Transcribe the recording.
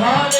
Hallelujah.